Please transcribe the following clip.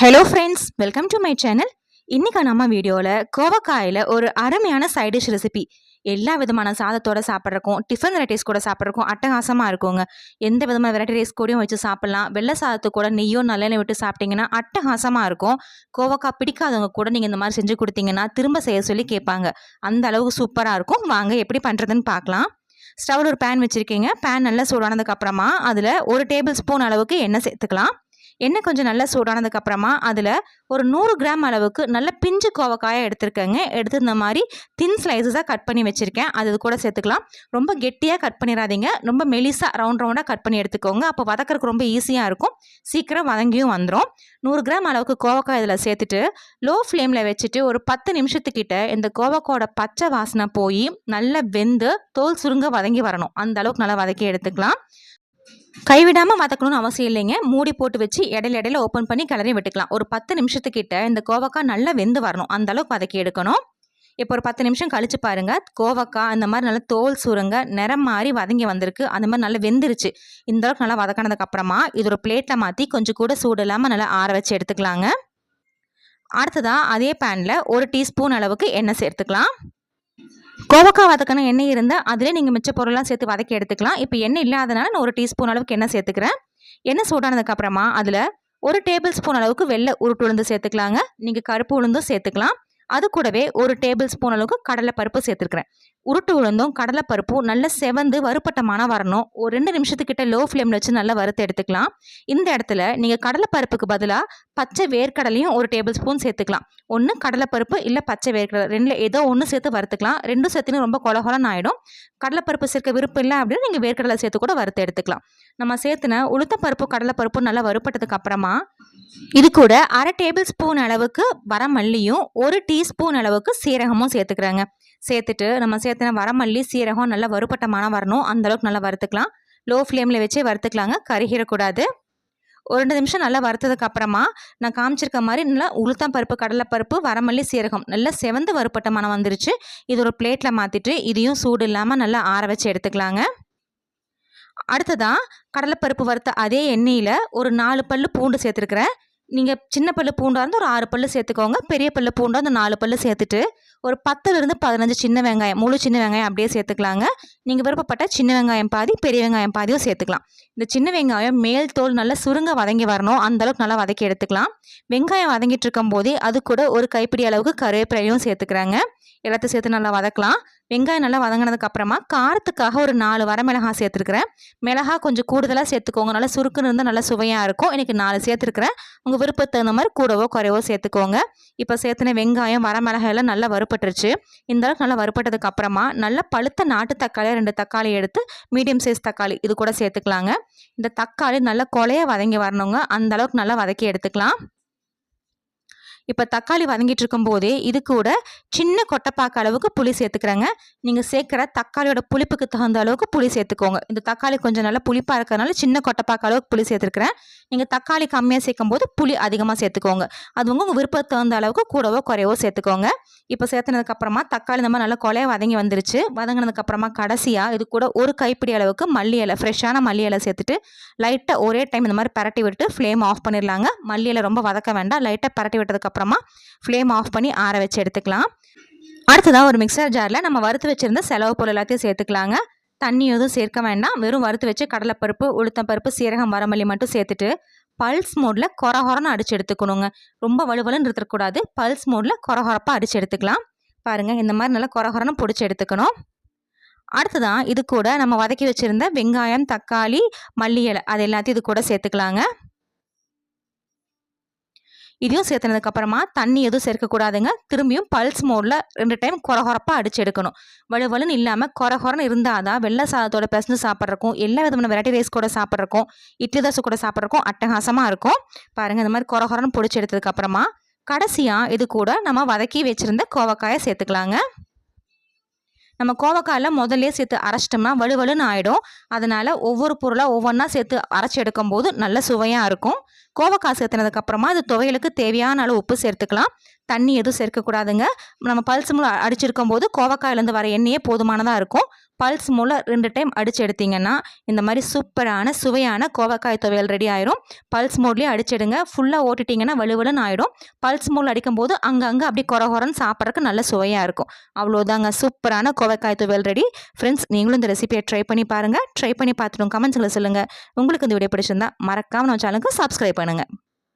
Hello friends welcome to my channel இன்றைக்கி நம்ம வீடியோவில் கோவக்காயில் ஒரு அருமையான சைடிஷ் ரெசிபி எல்லா விதமான சாதத்தோட சாப்பிட்றக்கும் டிஃபன் வெரைட்டிஸ் கூட சாப்பிட்றக்கும் அட்டகாசமாக இருக்குங்க. எந்த விதமான வெரைட்டி ரைஸ் கூடயும் வச்சு சாப்பிட்லாம். வெள்ளை சாதத்து கூட நெய்யோ நல்லெண்ணெய் விட்டு சாப்பிட்டிங்கன்னா அட்டகாசமாக இருக்கும். கோவக்காய் பிடிக்காதவங்க கூட நீங்கள் இந்த மாதிரி செஞ்சு கொடுத்தீங்கன்னா திரும்ப செய்ய சொல்லி கேட்பாங்க. அந்த அளவுக்கு சூப்பராக இருக்கும். வாங்க எப்படி பண்ணுறதுன்னு பார்க்கலாம். ஸ்டவ்வில் ஒரு பேன் வச்சுருக்கீங்க. பேன் நல்லா சூடானதுக்கப்புறமா அதில் ஒரு டேபிள் ஸ்பூன் அளவுக்கு எண்ணெய் சேர்த்துக்கலாம். எண்ணெய் கொஞ்சம் நல்லா சூடானதுக்கு அப்புறமா அதில் ஒரு நூறு கிராம் அளவுக்கு நல்ல பிஞ்சு கோவக்காயை எடுத்திருக்கேங்க. எடுத்து இந்த மாதிரி தின் ஸ்லைசஸாக கட் பண்ணி வச்சுருக்கேன். அது இது கூட சேர்த்துக்கலாம். ரொம்ப கெட்டியாக கட் பண்ணிடாதீங்க ரொம்ப மெலிசாக ரவுண்ட் ரவுண்டாக கட் பண்ணி எடுத்துக்கோங்க. அப்போ வதக்கறதுக்கு ரொம்ப ஈஸியாக இருக்கும். சீக்கிரம் வதங்கியும் வந்துடும் நூறு கிராம் அளவுக்கு கோவக்காய் இதில் சேர்த்துட்டு லோ ஃப்ளேமில் வச்சுட்டு ஒரு பத்து நிமிஷத்துக்கிட்ட இந்த கோவக்காயோட பச்சை வாசனை போய் நல்லா வெந்து தோல் சுருங்க வதங்கி வரணும். அந்த அளவுக்கு நல்லா வதக்கி எடுத்துக்கலாம். கைவிடாமல் வதக்கணும்னு அவசியம் இல்லைங்க. மூடி போட்டு வச்சு இடையில இடையில ஓப்பன் பண்ணி கிளறி விட்டுக்கலாம். ஒரு பத்து நிமிஷத்துக்கிட்ட இந்த கோவக்காய் நல்லா வெந்து வரணும். அந்த அளவுக்கு வதக்கி எடுக்கணும். இப்போ ஒரு பத்து நிமிஷம் கழிச்சு பாருங்க. கோவக்காய் அந்த மாதிரி நல்லா தோல் சுருங்க நிறம் மாறி வதங்கி வந்திருக்கு. அந்த மாதிரி நல்லா வெந்துருச்சு. இந்த அளவுக்கு நல்லா வதக்கினதுக்கு அப்புறமா இது ஒரு பிளேட்டில் மாற்றி கொஞ்சம் கூட சூடு இல்லாமல் நல்லா ஆற வச்சு எடுத்துக்கலாங்க. அடுத்ததாக அதே பேனில் ஒரு டீஸ்பூன் அளவுக்கு எண்ணெய் சேர்த்துக்கலாம். கோவக்காய் வதக்கணும் எண்ணெய் இருந்தால் அதிலே நீங்கள் மிச்ச பொருள்லாம் சேர்த்து வதக்கி எடுத்துக்கலாம். இப்போ எண்ணெய் இல்லாதனால நான் ஒரு டீஸ்பூன் அளவுக்கு எண்ணெய் சேர்த்துக்கிறேன். எண்ணெய் சூடானதுக்கப்புறமா அதில் ஒரு டேபிள் ஸ்பூன் அளவுக்கு வெள்ளை உருட்டு உளுந்து சேர்த்துக்கலாங்க. நீங்கள் கருப்பு உளுந்தும் சேர்த்துக்கலாம். அது கூடவே ஒரு டேபிள் ஸ்பூன் அளவுக்கு கடலை பருப்பு சேர்த்துருக்குறேன். உருட்டு உளுந்தும் கடலைப்பருப்பும் நல்ல செவந்து வறுப்பட்டமான வரணும். ஒரு ரெண்டு நிமிஷத்துக்கிட்ட லோ ஃப்ளேமில் வச்சு நல்லா வறுத்து எடுத்துக்கலாம். இந்த இடத்துல நீங்கள் கடலைப்பருப்புக்கு பதிலாக பச்சை வேர்க்கடலையும் ஒரு டேபிள் ஸ்பூன் சேர்த்துக்கலாம். ஒன்று கடலைப்பருப்பு இல்லை பச்சை வேர்க்கடலை. ரெண்டில் ஏதோ ஒன்று சேர்த்து வறுத்துக்கலாம். ரெண்டும் சேர்த்துன்னு ரொம்ப கொலகொலன்னு ஆகிடும் கடலைப்பருப்பு சேர்க்க விருப்பம் இல்லை அப்படின்னா நீங்கள் வேர்க்கடலை சேர்த்து கூட வறுத்து எடுத்துக்கலாம். நம்ம சேர்த்துன உளுத்தப்பருப்பு கடலைப்பருப்பு நல்லா வறுப்பட்டதுக்கு அப்புறமா இது கூட அரை டேபிள் ஸ்பூன் அளவுக்கு வரமல்லியும் ஒரு டீஸ்பூன் அளவுக்கு சீரகமும் சேர்த்துக்கிறாங்க. சேர்த்துட்டு நம்ம சேர்த்துன வரமல்லி சீரகம் நல்லா வறுப்பட்ட மனம் வரணும் அந்தளவுக்கு நல்லா வறுத்துக்கலாம். லோ ஃப்ளேமில் வச்சே வறுத்துக்கலாங்க. கருகிடக்கூடாது. ஒரு ரெண்டு நிமிஷம் நல்லா வறுத்ததுக்கு அப்புறமா நான் காமிச்சிருக்க மாதிரி நல்லா உளுத்தம் பருப்பு கடலைப்பருப்பு வரமல்லி சீரகம் நல்லா செவந்து வறுப்பட்ட மனம் வந்துருச்சு. இது ஒரு பிளேட்டில் மாற்றிட்டு இதையும் சூடு இல்லாமல் நல்லா ஆற வச்சு எடுத்துக்கலாங்க. அடுத்ததாக கடலைப்பருப்பு வறுத்த அதே எண்ணெயில் ஒரு நாலு பல்லு பூண்டு சேர்த்துருக்குறேன். நீங்கள் சின்ன பல்லு பூண்டாக இருந்து ஒரு ஆறு பல்லு சேர்த்துக்கோங்க பெரிய பல்லு பூண்டாக அந்த நாலு பல்லு சேர்த்துட்டு ஒரு பத்துலேருந்து பதினஞ்சு சின்ன வெங்காயம் முழு சின்ன வெங்காயம் அப்படியே சேர்த்துக்கலாங்க. நீங்கள் விருப்பப்பட்ட சின்ன வெங்காயம் பாதி பெரிய வெங்காயம் பாதியும் சேர்த்துக்கலாம். இந்த சின்ன வெங்காயம் மேல் தோல் நல்லா சுருங்க வதங்கி வரணும் அந்தளவுக்கு நல்லா வதக்கி எடுத்துக்கலாம். வெங்காயம் வதங்கிட்டு இருக்கும் போதே அது கூட ஒரு கைப்பிடி அளவுக்கு கருவேப்பிலையும் சேர்த்துக்கிறாங்க. எல்லாத்தையும் சேர்த்து நல்லா வதக்கலாம். வெங்காயம் நல்லா வதங்கினதுக்கு அப்புறமா காரத்துக்காக ஒரு நாலு வரமிளகா சேர்த்துருக்குறேன். மிளகா கொஞ்சம் கூடுதலாக சேர்த்துக்கோங்க. நல்லா சுருக்குன்னு இருந்தால் நல்லா சுவையாக இருக்கும். எனக்கு நாலு சேர்த்துருக்குறேன். உங்கள் விருப்பத்துக்கு தகுந்த மாதிரி கூடவோ குறைவோ சேர்த்துக்கோங்க. இப்போ சேர்த்துன வெங்காயம் வரமிளகாய் எல்லாம் நல்லா வறுப்பட்டுருச்சு இந்த அளவுக்கு நல்லா வறுப்பட்டதுக்கு அப்புறமா நல்லா பழுத்த நாட்டு தக்காளி ரெண்டு தக்காளி எடுத்து மீடியம் சைஸ் தக்காளி இது கூட சேர்த்துக்கலாங்க. இந்த தக்காளி நல்லா கொலையாக வதங்கி வரணுங்க. அந்த அளவுக்கு நல்லா வதக்கி எடுத்துக்கலாம். இப்போ தக்காளி வதங்கிட்டு இருக்கும்போதே இது கூட சின்ன கொட்டைப்பாக்க அளவுக்கு புளி சேர்த்துக்கிறேங்க. நீங்கள் சேர்க்குற தக்காளியோட புளிப்புக்கு தகுந்த அளவுக்கு புளி சேர்த்துக்கோங்க. இந்த தக்காளி கொஞ்சம் நல்லா புளிப்பாக இருக்கிறதுனால சின்ன கொட்டைப்பாக்க அளவுக்கு புளி சேர்த்துருக்குறேன். நீங்கள் தக்காளி கம்மியாக சேர்க்கும் போது புளி அதிகமாக சேர்த்துக்கோங்க. அது உங்கள் விருப்பத்தை தகுந்த அளவுக்கு கூடவோ குறைவோ சேர்த்துக்கோங்க. இப்போ சேர்த்துனதுக்கப்புறமா தக்காளி நம்ம நல்லா கொலைய வதங்கி வந்துருச்சு. வதங்கினதுக்கப்புறமா கடைசியாக இது கூட ஒரு கைப்பிடி அளவுக்கு மல்லி இலை ஃப்ரெஷ்ஷான மல்லி இலை சேர்த்துட்டு லைட்டாக ஒரே டைம் இந்த மாதிரி பரட்டி விட்டு ஃப்ளேம் ஆஃப் பண்ணிடலாங்க. மல்லி இலை ரொம்ப வதக்க வேண்டாம். லைட்டாக பரட்டி விட்டதுக்கப்புறமா ஃப்ளேம் ஆஃப் பண்ணி ஆற வச்சு எடுத்துக்கலாம். அடுத்ததாக ஒரு மிக்சர் ஜாரில் நம்ம வறுத்து வச்சுருந்த செலவு பொருள் எல்லாத்தையும் சேர்த்துக்கலாங்க. தண்ணி எதுவும் சேர்க்க வேண்டாம். வெறும் வறுத்து வச்சு கடலைப்பருப்பு உளுத்தம்பருப்பு சீரகம் வரமல்லி மட்டும் சேர்த்துட்டு பல்ஸ் மோடில் கொரஹொரன்னு அடித்து எடுத்துக்கணுங்க. ரொம்ப வலுவலுன்னு இருக்கக்கூடாது. பல்ஸ் மோடில் கொரஹொரப்பாக அடித்து எடுத்துக்கலாம். பாருங்கள் இந்த மாதிரி நல்லா கொரகொரன்னு பிடிச்சி எடுத்துக்கணும். அடுத்ததான் இது கூட நம்ம வதக்கி வச்சுருந்த வெங்காயம் தக்காளி மல்லி இலை அது எல்லாத்தையும் இது கூட சேர்த்துக்கலாங்க. இதையும் சேர்த்துனதுக்கப்புறமா தண்ணி எதுவும் சேர்க்கக்கூடாதுங்க. திரும்பியும் பல்ஸ் மோடில் ரெண்டு டைம் குறகுறப்பாக அடிச்சு எடுக்கணும். வலுவலுன்னு இல்லாமல் குறகுறன்னு இருந்தால் தான் வெள்ளை சாதத்தோட பிசைஞ்சு சாப்பிட்றக்கும் எல்லா விதமான வெரைட்டி ரைஸ் கூட சாப்பிட்றக்கும் இட்லி தோசை கூட சாப்பிட்றக்கும் அட்டகாசமாக இருக்கும். பாருங்கள் இந்த மாதிரி குறகுறன்னு பிடிச்சி எடுத்ததுக்கப்புறமா கடைசியாக இது கூட நம்ம வதக்கி வச்சுருந்த கோவக்காயை சேர்த்துக்கலாங்க. நம்ம கோவக்காயில் முதல்ல சேர்த்து அரைச்சிட்டோம்னா வலுவலுன்னு ஆகிடும் அதனால் ஒவ்வொரு பொருளாக ஒவ்வொன்றா சேர்த்து அரைச்சி எடுக்கும்போது நல்ல சுவையாக இருக்கும். கோவக்காய் சேர்த்துனதுக்கப்புறமா அது துவையலுக்கு தேவையான அளவு உப்பு சேர்த்துக்கலாம். தண்ணி எதுவும் சேர்க்கக்கூடாதுங்க. நம்ம பல்ஸ் மூலம் அடிச்சிருக்கும் போது கோவக்காயிலேருந்து வர எண்ணெயே போதுமானதாக இருக்கும். பல்ஸ் மூலம் ரெண்டு டைம் அடித்து எடுத்தீங்கன்னா இந்த மாதிரி சூப்பரான சுவையான கோவக்காய் துவையல் ரெடி ஆயிரும். பல்ஸ் மோட்லேயே அடிச்சிடுங்க. ஃபுல்லாக ஓட்டிட்டிங்கன்னா வலுவலுன்னு ஆயிடும். பல்ஸ் மூலம் அடிக்கும்போது அங்கங்கே அப்படி கொர கொரன்னு சாப்பிட்றதுக்கு நல்ல சுவையாக இருக்கும். அவ்வளோதாங்க சூப்பரான கோவக்காய் துவையல் ரெடி. ஃப்ரெண்ட்ஸ் நீங்களும் இந்த ரெசிபியை ட்ரை பண்ணி பாருங்கள் ட்ரை பண்ணி பார்த்துட்டு கமெண்ட்ஸில் சொல்லுங்கள் உங்களுக்கு இந்த வீடியோ பிடிச்சிருந்தா மறக்காமல் நம்ம சேனலுக்கு சப்ஸ்கிரைப் பண்ணுங்கள்